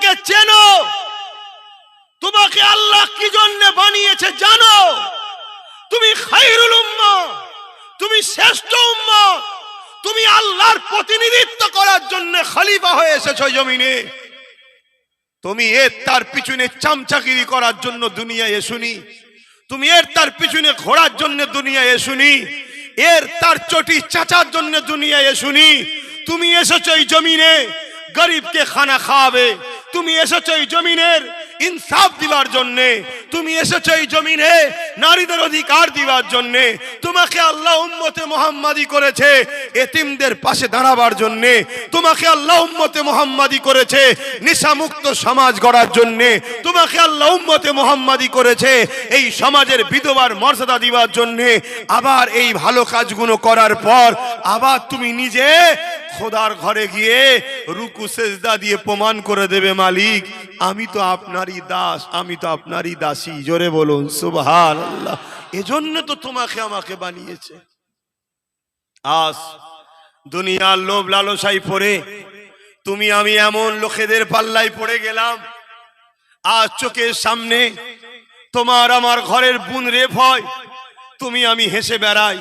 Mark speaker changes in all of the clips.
Speaker 1: নিজেকে চেনো। তোমাকে আল্লাহ কি জন্য বানিয়েছে জানো? তুমি খাইরুল উম্মা, তুমি শ্রেষ্ঠ উম্মা, তুমি আল্লাহর প্রতিনিধিত্ব করার জন্য খলিফা হয়ে এসেছ জমিনে। তুমি এর তার পিছনে চামচাকিরি করার জন্য দুনিয়ায় এসুনি। তুমি এর তার পিছনে ঘোড়ার জন্য দুনিয়ায় এসুনি। এর তার চটি চাচার জন্য দুনিয়ায় এসুনি। তুমি এসেছ এই জমিনে, গরিবকে খানা খাওয়াবে তুমি এসেছ এই জমিনের ইনসাফ দিবার জন্যে, তুমি এসেছ এই জমিনে নারীদের অধিকার দিবার জন্যে, তোমাকে আল্লাহ উম্মতে মোহাম্মাদি করেছে এতিমদের পাশে দাঁড়াবার জন্যে, তোমাকে আল্লাহ উম্মতে মোহাম্মাদি করেছে নিশামুক্ত সমাজ গড়ার জন্যে, তোমাকে আল্লাহ উম্মতে মোহাম্মাদি করেছে এই সমাজের বিধবার মর্যাদা দিবার জন্যে, আবার এই ভালো কাজগুলো করার পর আবার তুমি নিজে খোদার ঘরে গিয়ে রুকু সেজদা দিয়ে প্রমাণ করে দেবে মালিক, আমি তো আপনারই দাস, আমি তো আপনারই দাসী। জোরে বলুন সুবহান আল্লাহ এজন্য তো তোমাকে আমাকে বানিয়েছে। আস দুনিয়ার লোভ লালসাই পড়ে তুমি, আমি এমন লোকেদের পাল্লায় পড়ে গেলাম। আজ চোখের সামনে তোমার আমার ঘরের বুন রেপ হয়, তুমি, আমি হেসে বেড়াই।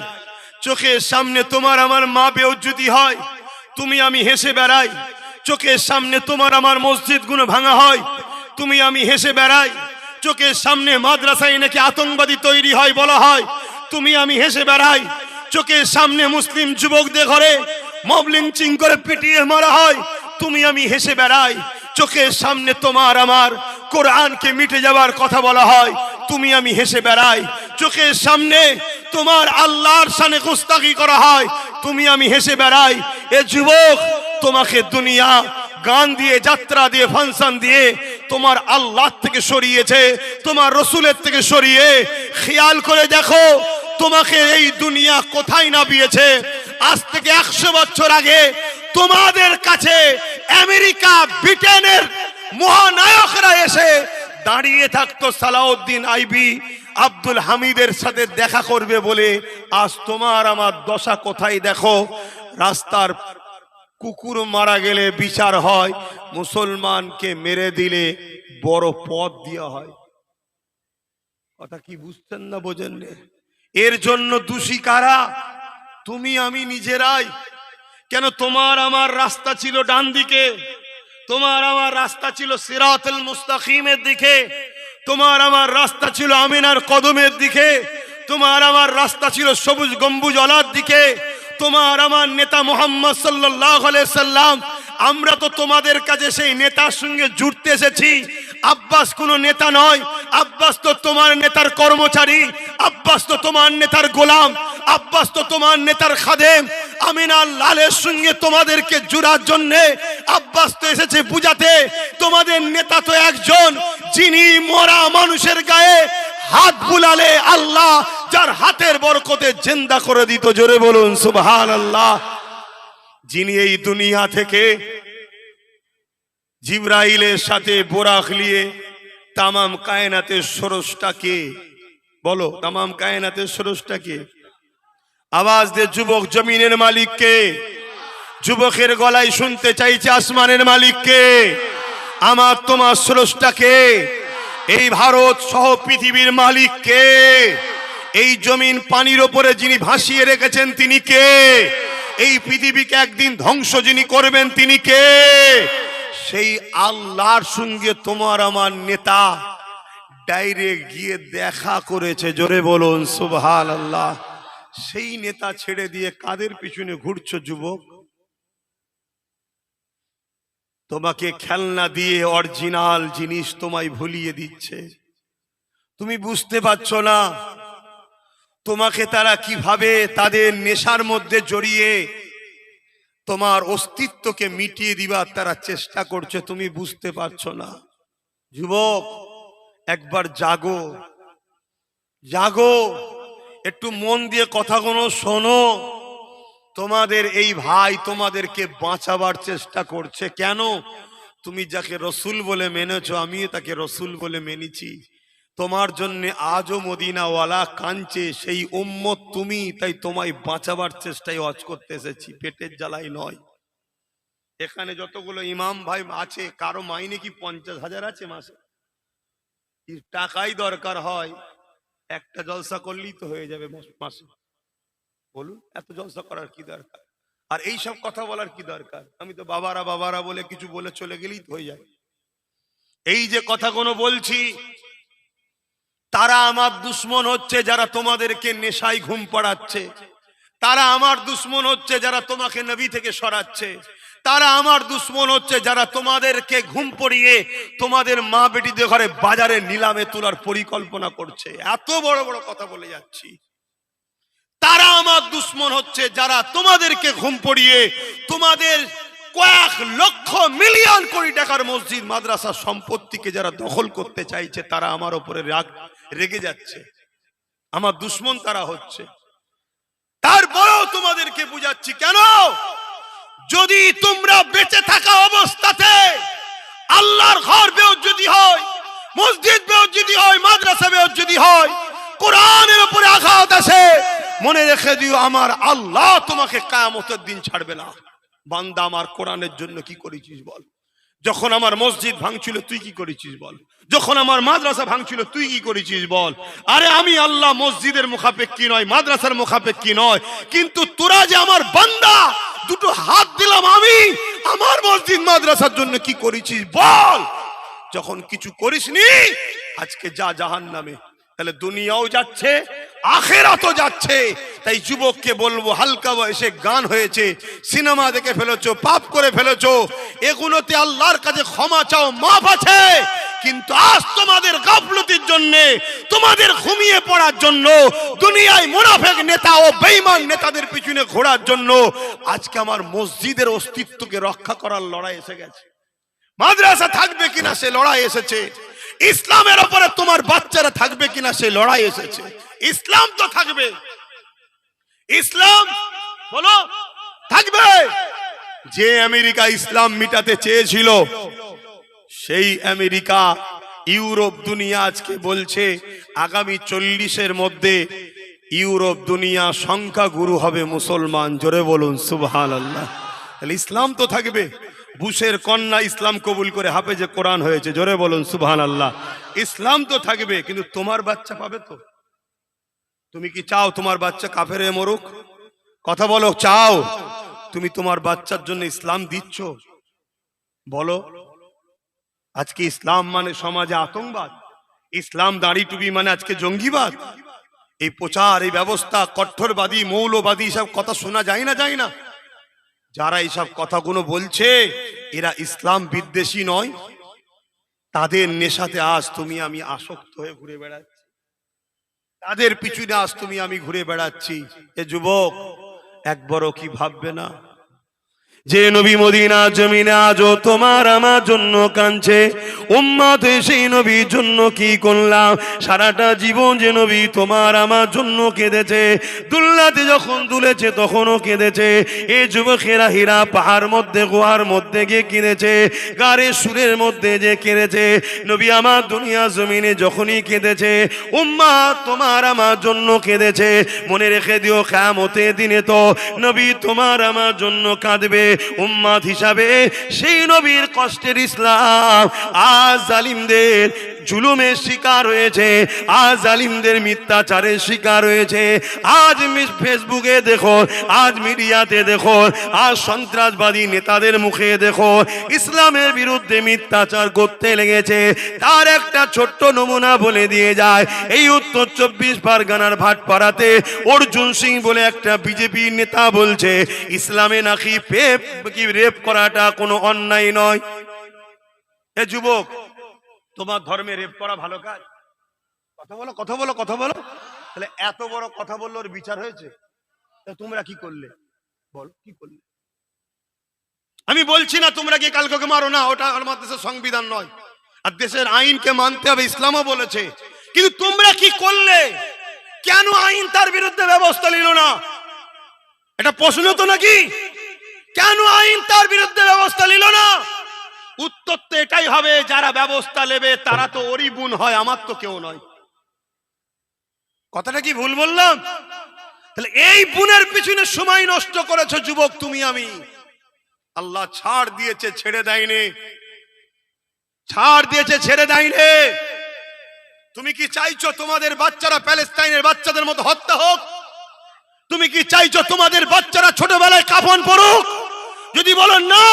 Speaker 1: চোখের সামনে তোমার আমার মা বেউজ্জুতি হয় তুমি আমি হেসে বেড়াই। চোখের সামনে তোমার আমার মসজিদগুলো ভাঙা হয়। তুমি আমি হেসে বেড়াই। চোখের সামনে মাদ্রাসায় নাকি আতঙ্কবাদী তৈরি হয় বলা হয়। তুমি আমি হেসে বেড়াই। চোখের সামনে মুসলিম যুবকদের ঘরে মবলিং চিং করে পিটিয়ে মারা হয়। তুমি আমি হেসে বেড়াই। চোখের সামনে তোমার আমার কোরআনকে মিটে যাবার কথা বলা হয়, তুমি আমি হেসে বেড়াই। চোখের সামনে তোমার আল্লাহর সানে গুস্তাকি করা হয়, তুমি আমি হেসে বেড়াই। এ যুবক, তোমাকে দুনিয়া, গান দিয়ে, যাত্রা দিয়ে, ফাংশন দিয়ে তোমার আল্লাহ থেকে সরিয়েছে, তোমার রসুলের থেকে সরিয়ে খেয়াল করে দেখো, তোমাকে এই দুনিয়া কোথায় নামিয়েছে? আজ থেকে একশো বছর আগে তোমাদের কাছে আমেরিকা, ব্রিটেনের মহানায়করা এসে দাঁড়িয়ে থাকতো সালাউদ্দিন আইবি আব্দুল হামিদের সাথে দেখা করবে বলে, আজ তোমার আমার দশা কোথায় দেখো? রাস্তার কুকুর মারা গেলে বিচার হয়, মুসলমানকে মেরে দিলে বড় পদ দেওয়া হয়। কথা কি বুঝছেন না বোঝেন? এর জন্য দোষী কারা? তুমি, আমি নিজেরাই। কেন তোমার আমার রাস্তা ছিল ডান দিকে? তোমার আমার রাস্তা ছিল সিরাতুল মুস্তাকিমের দিকে। তোমার আমার রাস্তা ছিল আমিনার কদমের দিকে। তোমার আমার রাস্তা ছিল সবুজ গম্বুজ অলার দিকে। তোমার আমার নেতা মোহাম্মদ সাল্লাহ সাল্লাম আমরা তো তোমাদের কাছে সেই নেতার সঙ্গে জুড়তে এসেছি। আব্বাস কোনো নেতা নয়। আব্বাস তো তোমার নেতার কর্মচারী। আব্বাস তো তোমার নেতার গোলাম। আব্বাস তো তোমার নেতার খাদেম। আমিনা লালের সঙ্গে তোমাদেরকে জুড়ার জন্য আব্বাস তো এসেছে বুঝাতে। তোমাদের নেতা তো একজন, যিনি মরা মানুষের গায়ে হাত বুলালে আল্লাহ যার হাতের বরকতে জেন্দা করে দিত। জোরে বলুন সুবহান আল্লাহ যিনি এই দুনিয়া থেকে জিব্রাইলের সাথে বোরাক নিয়ে তামাম কায়নাতের সরসটাকে বলো, তামাম কায়নাতের সরসটাকে আওয়াজ দে যুবক জমিনের মালিককে, যুবকের গলায় শুনতে চাইছে আসমানের মালিককে, আমার তোমার স্রষ্টাকে, এই ভারত সহ পৃথিবীর মালিককে, এই জমিন পানির ওপরে যিনি ভাসিয়ে রেখেছেন তিনি কে? এই পৃথিবীকে একদিন ধ্বংস যিনি করবেন তিনি কে? সেই আল্লাহর সঙ্গে তোমার আমার নেতা ডাইরেক্ট গিয়ে দেখা করেছে, জোরে বলুন সুবহান আল্লাহ সেই নেতা ছেড়ে দিয়ে কাদের পিছনে ঘুরছো, যুবক? তোমাকে খেলনা দিয়ে অরিজিনাল জিনিস তোমায় ভুলিয়ে দিচ্ছে। তুমি বুঝতে পারছ না তোমাকে তারা কীভাবে তাদের নেশার মধ্যে জড়িয়ে তোমার অস্তিত্বকে মিটিয়ে দিবার তারা চেষ্টা করছে, তুমি বুঝতে পারছ না। যুবক, একবার জাগো। জাগো, একটু মন দিয়ে কথাগুলো শোনো। তোমাদের এই ভাই তোমাদেরকে বাঁচাবার চেষ্টা করছে। কেন? তুমি যাকে রসুল বলে মেনেছো, আমিও তাকে রসুল বলে মেনেছি। তোমার জন্য আজও মদিনাওয়ালা কাঞ্চে সেই উম্মত তুমি, তাই তোমায় বাঁচাবার চেষ্টায় অজ করতে এসেছি, পেটের জ্বালাই নয়। এখানে যতগুলো ইমাম ভাই আছে, কারও মাইনে কি পঞ্চাশ হাজার আছে মাসে? টাকাই দরকার হয়, একটা জলসা করলেই তো হয়ে যাবে মাস- বলুন, এত জলসা করার কি দরকার? আর এই সব কথা বলার কি দরকার? আমি তো বাবারা বাবারা বলে কিছু বলে চলে গেলেই তো হয়ে যায়। এই যে কথাগুলো বলছি তারা আমার দুশ্মন হচ্ছে যারা তোমাদেরকে নেশায় ঘুম পাড়াচ্ছে। তারা আমার দুশ্মন হচ্ছে যারা তোমাকে নবী থেকে সরাচ্ছে। তারা আমার দুশ্মন হচ্ছে যারা তোমাদেরকে ঘুম পড়িয়ে তোমাদের মা বেটিদের ঘরে বাজারে নিলামে তোলার পরিকল্পনা করছে। এত বড় বড় কথা বলে যাচ্ছি। তারা আমার দুশ্মন হচ্ছে যারা তোমাদেরকে ঘুম পড়িয়ে তোমাদের কয়েক লক্ষ মিলিয়ন কোটি টাকার মসজিদ মাদ্রাসা সম্পত্তিকে যারা দখল করতে চাইছে, তারা আমার উপরে রাগ রেগে যাচ্ছে। আমার দুশ্মন তারা হচ্ছে। তারপরেও তোমাদেরকে বুঝাচ্ছি, কেন? যদি তোমরা বেঁচে থাকা অবস্থাতে আল্লাহর ঘর যদি হয়, মসজিদ যদি হয়, মাদ্রাসা যদি হয়, কোরআনের উপরে আঘাত আসে, মনে রেখে দিও, আমার আল্লাহ তোমাকে কায়ামতের দিন ছাড়বে না। বান্দা, আমার কোরআনের জন্য কি করেছিস বল? যখন আমার মসজিদ ভাঙছিল, তুই কি করেছিস বল? যখন আমার মাদ্রাসা ভাঙছিল, তুই কি করেছিস বল? আরে আমি আল্লাহ মসজিদের মুখাপেক্ষি নয়, মাদ্রাসার মুখাপেক্ষি নয়। কিন্তু তোরা যে আমার বান্দা, দুটো হাত দিলাম আমি, আমার মসজিদ মাদ্রাসার জন্য কি করেছিস বল? যখন কিছু করিসনি, আজকে যা জাহান নামে তাহলে দুনিয়াও যাচ্ছে আখেরাতও যাচ্ছে। তাই যুবককে বলব, হালকা বয়সে গান হয়েছে, সিনেমা দেখে ফেলেছো, পাপ করে ফেলেছো, এগুলোতে আল্লাহর কাছে ক্ষমা চাও মাপ আছে। কিন্তু আজ তোমাদের গাফলতির জন্য, তোমাদের ঘুমিয়ে পড়ার জন্য, দুনিয়ায় মুনাফেক নেতা ও বেঈমান নেতাদের পিছনে ঘোরার জন্য, আজকে আমার মসজিদের অস্তিত্বকে রক্ষা করার লড়াই এসে গেছে। মাদ্রাসা থাকবে কিনা সে লড়াই এসেছে। ইসলামের ওপরে তোমার বাচ্চারা থাকবে কিনা সে লড়াই এসেছে। ইসলাম তো থাকবে। ইসলাম বলো, থাকবে। যে আমেরিকা ইসলাম মিটাতে চেয়েছিল, সেই আমেরিকা ইউরোপ দুনিয়া আজকে বলছে, আগামী চল্লিশের মধ্যে ইউরোপ দুনিয়া সংখ্যা গুরু হবে মুসলমান। জোরে বলুন সুবহান আল্লাহ ইসলাম তো থাকবে। বুশের কন্যা ইসলাম কবুল করে হাফেজে কোরআন হয়েছে। জোরে বলুন সুবহান আল্লাহ ইসলাম তো থাকবে, কিন্তু তোমার বাচ্চা পাবে তো। তুমি কি চাও তোমার বাচ্চা কাফেরে মরুক? কথা বলো, চাও। তুমি তোমার বাচ্চার জন্য ইসলাম দিচ্ছ? বলো। আজকে ইসলাম মানে সমাজে আতঙ্কবাদ। ইসলাম দাড়ি টুপি মানে আজকে জঙ্গিবাদ। এই প্রচার, এই ব্যবস্থা কঠোরবাদী মৌলবাদী সব কথা শোনা যায় না যায় না। যারা এইসব কথাগুলো বলছে, এরা ইসলাম বিদ্বেষী নয়। তাদের নেশাতে আজ তুমি আমি আসক্ত হয়ে ঘুরে বেড়াচ্ছি। তাদের পিছনে আজ তুমি আমি ঘুরে বেড়াচ্ছি। এ যুবক, একবারও কি ভাববে না? যে নবী মদিনা জমিনে আজও তোমার আমার জন্য কাঁদছে। উম্মাত সেই নবীর জন্য কি করলাম? সারাটা জীবন যে নবী তোমার আমার জন্য কেঁদেছে। দুল্লাতে যখন দুলেছে, তখনও কেঁদেছে। এ যুবকেরা হীরা পাহাড় মধ্যে, গুহার মধ্যে গিয়ে কেঁদেছে। গাড়ে সুরের মধ্যে যে কেঁদেছে। নবী আমার দুনিয়া জমিনে যখনই কেঁদেছে উম্মা তোমার আমার জন্য কেঁদেছে। মনে রেখে দিও খামতে দিনে তো নবী তোমার আমার জন্য কাঁদবে। উম্মাদ হিসাবে সেই নবীর কষ্টের ইসলাম। আজ জালিমদের জুলুমের শিকার হয়েছে, আজ জালিমদের মিথ্যাচারের শিকার হয়েছে। আজ ফেসবুকে দেখো, আজ মিডিয়াতে দেখো, আজ সন্ত্রাসবাদী নেতাদের মুখে দেখো। ইসলামের বিরুদ্ধে মিথ্যাচার করতে লেগেছে। তার একটা ছোট্ট নমুনা বলে দিয়ে যায়। এই উত্তর চব্বিশ পরগনার ভাটপাড়াতে অর্জুন সিং বলে একটা বিজেপি নেতা বলছে, ইসলামে নাকি পেপ কি রেপ করাটা কোনো অন্যায় নয়। এ যুবক, তোমার ধর্মে রেপ করা ভালো কাজ? কথা বলো কথা বলো কথা বলো। তাহলে এত বড় কথা বলল বিচার হয়েছে? তোমরা কি করলে? বলো, কি করলে? আমি বলছি না তোমরা কি কালকে মারো না, ওটা আমার দেশের সংবিধান নয়। আর দেশের আইনকে মানতে হবে, ইসলামও বলেছে। কিন্তু তোমরা কি করলে? কেন আইন তার বিরুদ্ধে ব্যবস্থা নিল না? এটা প্রশ্ন তো নাকি? কেন আইন তার বিরুদ্ধে ব্যবস্থা নিল না? উত্তর তো এটাই হবে, যারা ব্যবস্থা নেবে তারা তো ওরই গুণ হয়, আমার তো কেউ নয়। কথাটা কি ভুল বললাম? তাহলে এই বুনের পিছনে সময় নষ্ট করেছ যুবক তুমি, আমি। আল্লাহ ছাড় দিয়েছে, ছেড়ে দেয়নি। ছাড় দিয়েছে, ছেড়ে দেয়নি। তুমি কি চাইছো তোমাদের বাচ্চারা প্যালেস্তাইনের বাচ্চাদের মতো হত্যা হোক? তুমি কি চাইছো তোমাদের বাচ্চারা ছোটবেলায় কাফন পড়ুক? যদি বলো না,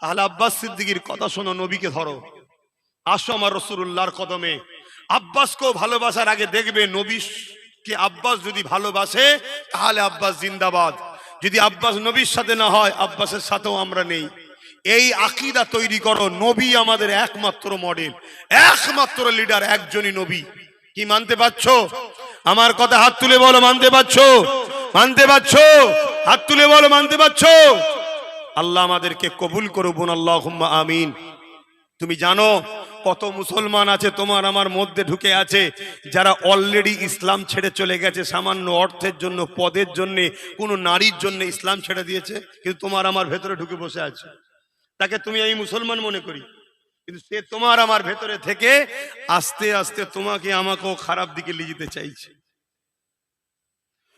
Speaker 1: তাহলে আব্বাস সিদ্দিকির কথা শোনো, নবীকে ধরো। আসো আমার রসুল্লাহর কদমে। আব্বাসকেও ভালোবাসার আগে দেখবে নবী কে আব্বাস যদি ভালোবাসে, তাহলে আব্বাস জিন্দাবাদ। যদি আব্বাস নবীর সাথে না হয়, আব্বাসের সাথেও আমরা নেই। এই আকিদা তৈরি করো, নবী আমাদের একমাত্র মডেল, একমাত্র লিডার, একজনই নবী। কি মানতে পারছ? আমার কথা হাত তুলে বলো, মানতে পারছ? মানতে পারছ? হাত তুলে বলো, মানতে পারছ? আল্লাহ আমাদেরকে কবুল করুন আল্লাহ আমিন। তুমি জানো, কত মুসলমান আছে, তোমার আমার মধ্যে ঢুকে আছে, যারা অলরেডি ইসলাম ছেড়ে চলে গেছে, সামান্য অর্থের জন্য, পদের জন্য, কোনো নারীর জন্য ইসলাম ছেড়ে দিয়েছে, কিন্তু তোমার আমার ভেতরে ঢুকে বসে আছে। তাকে তুমি আমি মুসলমান মনে করি, কিন্তু সে তোমার আমার ভেতরে থেকে আস্তে আস্তে তোমাকে আমাকেও খারাপ দিকে নিয়ে যেতে চাইছে।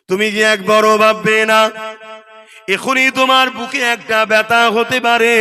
Speaker 1: তুমি কি বড় ভাববে না এখনই তোমার বুকে একটা ব্যথা হতে পারে।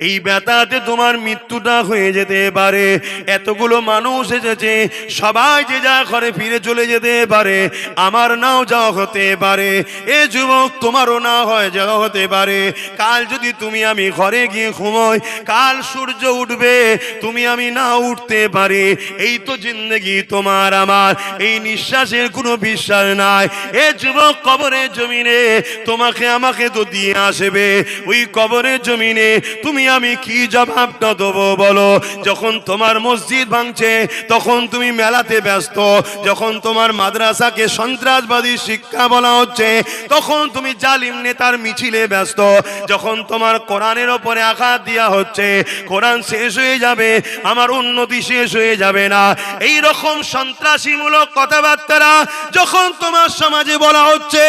Speaker 1: এই ব্যথাতে তোমার মৃত্যুটা হয়ে যেতে পারে। এতগুলো মানুষ এসেছে, সবাই যে যা ঘরে ফিরে চলে যেতে পারে, আমার নাও যাওয়া হতে পারে। এ যুবক, তোমারও না হয় যাওয়া হতে পারে। কাল যদি তুমি আমি ঘরে গিয়ে ঘুমোই, কাল সূর্য উঠবে, তুমি আমি না উঠতে পারি। এই তো জিন্দগি তোমার আমার, এই নিঃশ্বাসের কোনো বিশ্বাস নাই। এ যুবক, কবরের জমিনে তোমাকে আমাকে তো দিয়ে আসবে। ওই কবরের জমিনে তুমি আমি কি জবাবটা দেবো বলো? যখন তোমার মসজিদ ভাঙছে, তখন তুমি মেলাতে ব্যস্ত। যখন তোমার মাদ্রাসাকে সন্ত্রাসবাদী শিক্ষা বলা হচ্ছে, তখন তুমি জালিম নেতার মিছিলে ব্যস্ত। যখন তোমার কোরআনের ওপরে আঘাত দেওয়া হচ্ছে, কোরআন শেষ হয়ে যাবে, আমার উন্নতি শেষ হয়ে যাবে না। এই রকম সন্ত্রাসীমূলক কথাবার্তারা যখন তোমার সমাজে বলা হচ্ছে,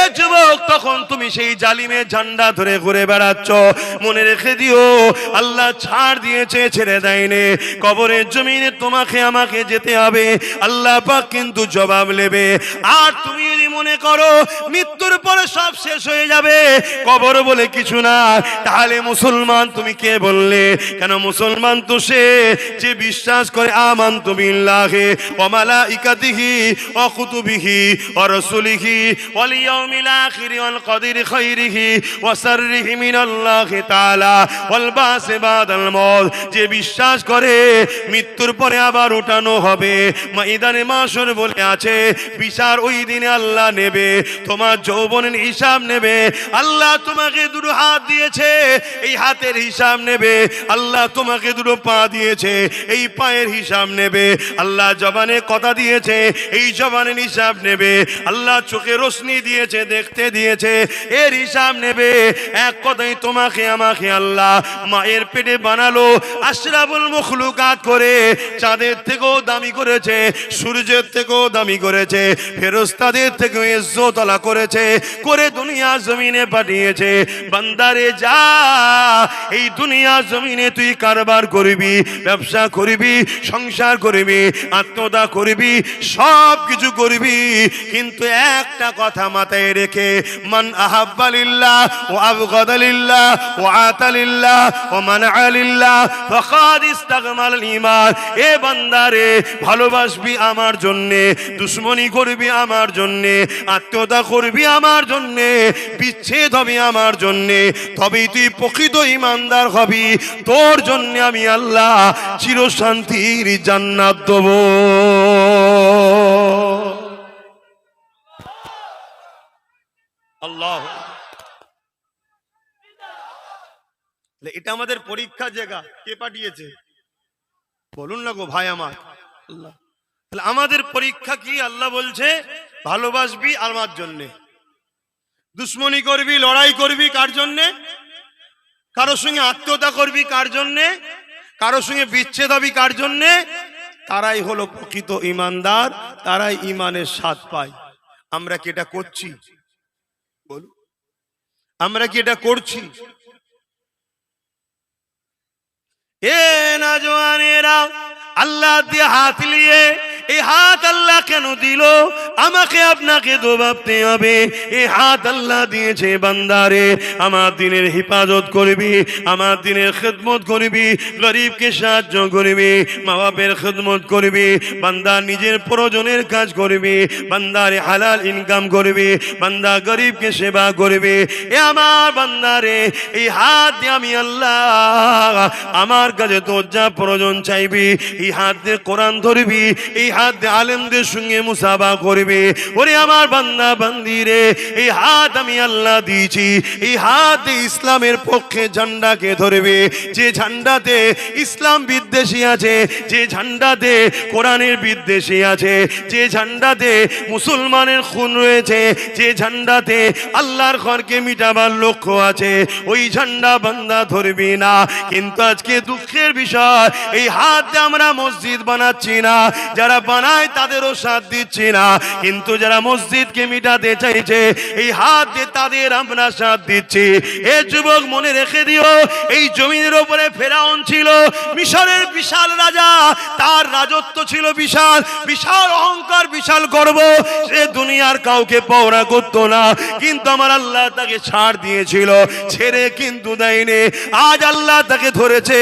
Speaker 1: এ যুবক তখন তুমি সেই জালিমের ঝান্ডা ধরে ঘুরে বেড়াচ্ছ, মনে রেখে দিও, আল্লাহ ছাড় দিয়েছে, ছেড়ে দেয়নি। কবরের জমিনে তোমাকে আমাকে যেতে হবে, আল্লাহ পাক কিন্তু জবাব নেবে। আর তুমি যদি মনে করো মৃত্যুর পরে সব শেষ হয়ে যাবে, কবর বলে কিছু না, তাহলে মুসলমান তুমি কে বললে? কেন মুসলমান তো সে যে বিশ্বাস করে, আমান্তু বিল্লাহে ওয়া মালাইকাতিহি ওয়া কুতুবিহি ওয়া রাসূলিহি ওয়াল খাইরিহি ওয়া শাররিহি মিনাল্লাহি তাআলা ওয়াল বাসি বাদাল মউত যে বিশ্বাস করে মৃত্যুর পরে আবার উঠানো হবে ময়দানে মাশর বলে আছে, বিচার ওই দিনে আল্লাহ নেবে, তোমার যৌবনের হিসাব নেবে, আল্লাহ তোমাকে দুটো হাত দিয়েছে, এই হাতের হিসাব নেবে, আল্লাহ তোমাকে দুটো পা দিয়েছে, এই পায়ের হিসাব নেবে, আল্লাহ জবানে কথা দিয়েছে, এই জবানের হিসাব নেবে, আল্লাহ চোখে রোশনি দিয়েছে, দেখতে দিয়েছে এর হিসাব নেবে। এক কথাই তোমাকে, আমাকে আল্লাহ মায়ের পেটে বানালো আশরাফুল মখলুকাত করে। চাঁদের থেকেও দামি করেছে, সূর্যের থেকেও দামি করেছে ফেরস্তাদের থেকেও ইজ্জতলা করেছে, করে দুনিয়া জমিনে পাঠিয়েছে। বান্দারে যা, এই দুনিয়া জমিনে তুই কারবার করবি, ব্যবসা করবি, সংসার করবি, আত্মদা করবি সব কিছু করবি। কিন্তু একটা কথা মাথায় রেখে মান আহাব্বালিল্লাহ ও আবগাদালিল্লাহ ও আতালিল্লাহ ও মান আলিল্লাহ ফাকাদ ইস্তাগমাল ঈমান। এ বান্দারে, ভালোবাসবি আমার জন্যে, দুশ্মনী করবি আমার জন্যে, আত্মীয়তা করবি আমার জন্যে, বিচ্ছেদ হবে আমার জন্যে, তবেই তুই প্রকৃত ইমানদার হবি। তোর জন্য আমি আল্লাহ চিরশান্তির জান্নাত দেব। আল্লাহ। এটা আমাদের পরীক্ষা জায়গা। কে পাঠিয়েছে? বলুন না গো ভাই আমার। আল্লাহ। তাহলে আমাদের পরীক্ষা কি? আল্লাহ বলছে ভালোবাসবি আমার জন্যে। দুশ্মনী করবি লড়াই করবি কার জন্যে? কারোর সঙ্গে আত্মীয়তা করবি কার জন্যে? কারোর সঙ্গে বিচ্ছেদ হবি কার জন্যে? তারাই হলো প্রকৃত ইমানদার তারাই ইমানের স্বাদ পায়। আমরা কি এটা করছি? বলুন। আমরা কি এটা করছি? এ না জওয়ানেরা আল্লাহ দিয়ে হাত নিয়ে এই হাত আল্লাহ কেন দিল? আমাকে আপনাকে তো ভাবতে হবে, এ হাত আল্লাহ দিয়েছে বান্দারে। আমার দিনের হেফাজত করবি, আমার দিনের খেদমত করবি, গরিবকে সাহায্য করবি মা বাপের খেদমত করবি, বান্দা নিজের প্রয়োজনের কাজ করবি, বান্দারে হালাল ইনকাম করবি, বান্দা গরিবকে সেবা করবে। এ আমার বান্দারে, এই হাত দিয়ে আমি আল্লাহ আমার কাছে তোর যা প্রয়োজন চাইবি, এই হাত দিয়ে কোরআন ধরবি, এই হাত দিয়ে আলেমদের সঙ্গে মুসাবা করবে। ওরে আমার বান্দা বান্দিরে এই হাত আমি আল্লাহ দিয়েছি। এই হাত ইসলামের পক্ষে ঝান্ডাকে ধরবে। যে ঝান্ডাতে ইসলাম বিদ্বেষী আছে, যে ঝান্ডাতে কোরআনের বিদ্বেষী আছে, যে ঝান্ডাতে মুসলমানের খুন রয়েছে, যে ঝান্ডাতে আল্লাহর ঘরকে মিটাবার লক্ষ্য আছে, ওই ঝান্ডা বান্দা ধরবি না। কিন্তু আজকে দুঃখের বিষয়, এই হাত আমরা মসজিদ বানাচ্ছি না, যারা বানায় তাদেরও সাথ দিচ্ছি না। কিন্তু যারা মসজিদকে মিটাতে চাইছে, এই হাত দিয়ে তাদের আমরা সাথ দিচ্ছি। এ যুবক মনে রেখে দিও, এই জমিনের উপরে ফেরাউন ছিল, মিশরের বিশাল রাজা, তার রাজত্ব ছিল বিশাল বিশাল অহংকার, বিশাল গর্ব। সে দুনিয়ার কাউকে পৌরা করতো না, কিন্তু আমার আল্লাহ তাকে ছাড় দিয়েছিল, ছেড়ে কিন্তু দেয়নি। আজ আল্লাহ তাকে ধরেছে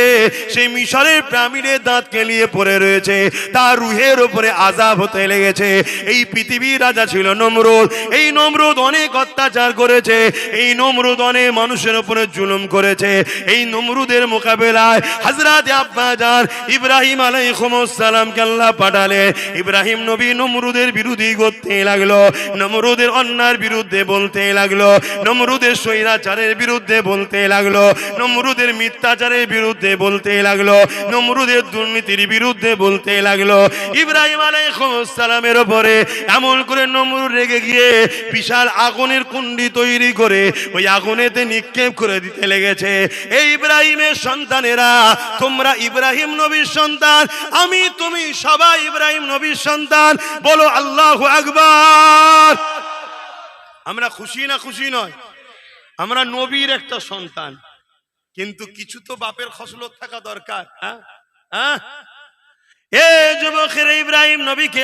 Speaker 1: সেই মিশরের প্রামিডের দাঁত কেলিয়ে পড়ে রয়েছে, তার রুহের উপরে আজাব হতে লেগেছে। এই পৃথিবীর রাজা ছিল নমরুদ। এই নমরুদ অনেক অত্যাচার করেছে, এই নমরুদ অনেক মানুষের উপরে জুলুম করেছে। এই নমরুদের মোকাবেলায় হজরত আব্বাজান ইব্রাহিম আলাইহিসসালামকে আল্লাহ পাঠালে। ইব্রাহিম নবী নমরুদের বিরোধী করতে লাগল, নমরুদের অন্যার বিরুদ্ধে বলতে লাগল, নমরুদের স্বৈরাচারের বিরুদ্ধে বলতে লাগল, নমরুদের মিথ্যাচারের বিরুদ্ধে বলতে লাগল, নমরুদের দুর্নীতির বিরুদ্ধে বলতে লাগল। ইব্রাহিম আলাইহিসসালামের উপরে এমন করে নমরুদ রেগে গিয়ে বিশাল আগুনের কুণ্ডি তৈরি করে ওই আগুনেতে নিক্ষেপ করে দিতে লেগেছে। এই ইব্রাহিমের সন্তানেরা, তোমরা ইব্রাহিম নবীর সন্তান, আমি তুমি সবাই ইব্রাহিম নবীর সন্তান, বলো আল্লাহ আকবার। আমরা খুশি না খুশি নয়, আমরা নবীর একটা সন্তান। কিন্তু কিছু তো বাপের খসলত থাকা দরকার হ্যাঁ? হ্যাঁ? এ যুবকের ইব্রাহিম নবীকে